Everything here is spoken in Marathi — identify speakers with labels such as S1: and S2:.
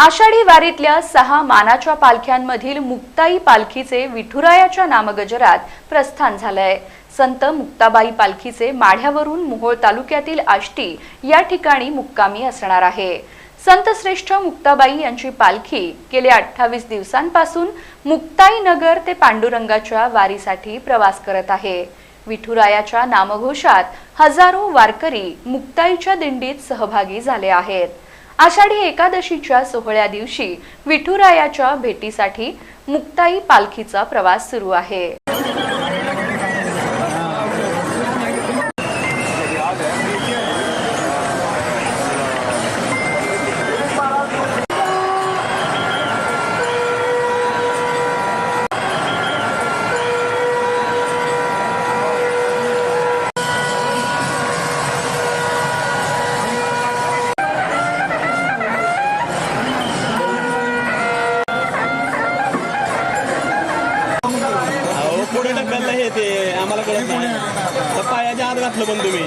S1: आषाढी वारीतल्या सहा मानाच्या पालख्यांमधील मुक्ताई पालखीचे विठुरायाच्या नामगजरात प्रस्थान झालंय. संत मुक्ताबाई पालखीचे माढ्यावरून मोहोळ तालुक्यातील आष्टी या ठिकाणी मुक्कामी असणार आहे. संत श्रेष्ठ मुक्ताबाई यांची पालखी गेल्या अठ्ठावीस दिवसांपासून मुक्ताई नगर ते पांडुरंगाच्या वारीसाठी प्रवास करत आहे. विठुरायाच्या नामघोषात हजारो वारकरी मुक्ताईच्या दिंडीत सहभागी झाले आहेत. आषाढी एकादशीच्या सोहळ्या दिवशी विठुरायाच्या भेटीसाठी मुक्ताई पालखीचा प्रवास सुरू आहे.
S2: पुढे ढकललं हे ते आम्हाला कळत नाही. तर पायाच्या आत घातलं पण तुम्ही.